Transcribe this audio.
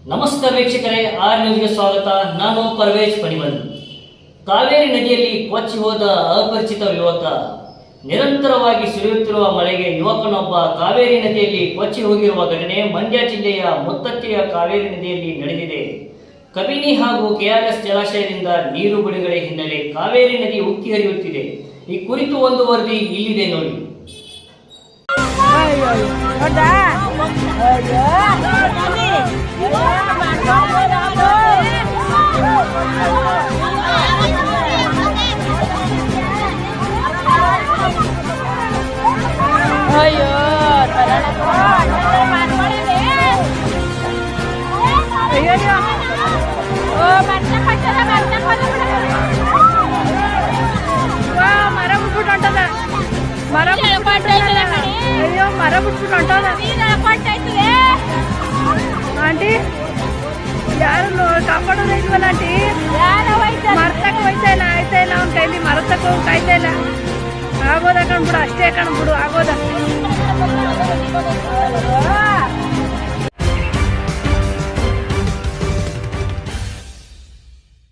ನಮಸ್ಕಾರ ವೀಕ್ಷಕರೇ ಆರ್ ನ್ಯೂಸ್ಗೆ ಸ್ವಾಗತ ನಾನು ಪರ್ವೇಶ್ ಪಣಿಮಲ್ ಕಾವೇರಿ ನದಿಯಲ್ಲಿ ಕೊಚ್ಚಿ ಹೋದ ಅಪರಿಚಿತ ಯುವಕ ನಿರಂತರವಾಗಿ ಸುರಿಯುತ್ತಿರುವ ಮಳೆಗೆ ಯುವಕನೊಬ್ಬ ಕಾವೇರಿ ನದಿಯಲ್ಲಿ ಕೊಚ್ಚಿ ಹೋಗಿರುವ ಘಟನೆ ಮಂಡ್ಯ ಜಿಲ್ಲೆಯ ಮುತ್ತತ್ತೆಯ ಕಾವೇರಿ ನದಿಯಲ್ಲಿ ನಡೆದಿದೆ ಕಬಿನಿ ಹಾಗೂ ಕೆಆರ್ಎಸ್ ಜಲಾಶಯದಿಂದ ನೀರು ಬಿಡುಗಡೆ ಹಿನ್ನೆಲೆ ಕಾವೇರಿ ನದಿ ಉಕ್ಕಿ ಹರಿಯುತ್ತಿದೆ ಈ ಕುರಿತು ಒಂದು ವರದಿ ಇಲ್ಲಿದೆ ನೋಡಿ Hayır. Iya iya. Oh, mantap aja lah, mantap Wow, marah butuh nonton lah. Marah butuh nonton lah. Iya, marah butuh nonton lah. ಕಾಪಾಡೋದೇ ಇಲ್ವಲ್ಲ ಆಂಟಿ ಮರ್ತಕ್ಕ ಹೋಯ್ತಾ ಇಲ್ಲ ಆಯ್ತಾ ಇಲ್ಲ ಅವ್ನ ಕೈಲಿ ಮರತಕ್ಕ ಹೋಗಿ ಕಾಯ್ತಾ ಇಲ್ಲ ಆಗೋದ ಕಣ್ಬಿಡು ಅಷ್ಟೇ ಕಣ್ಬಿಡು ಆಗೋದ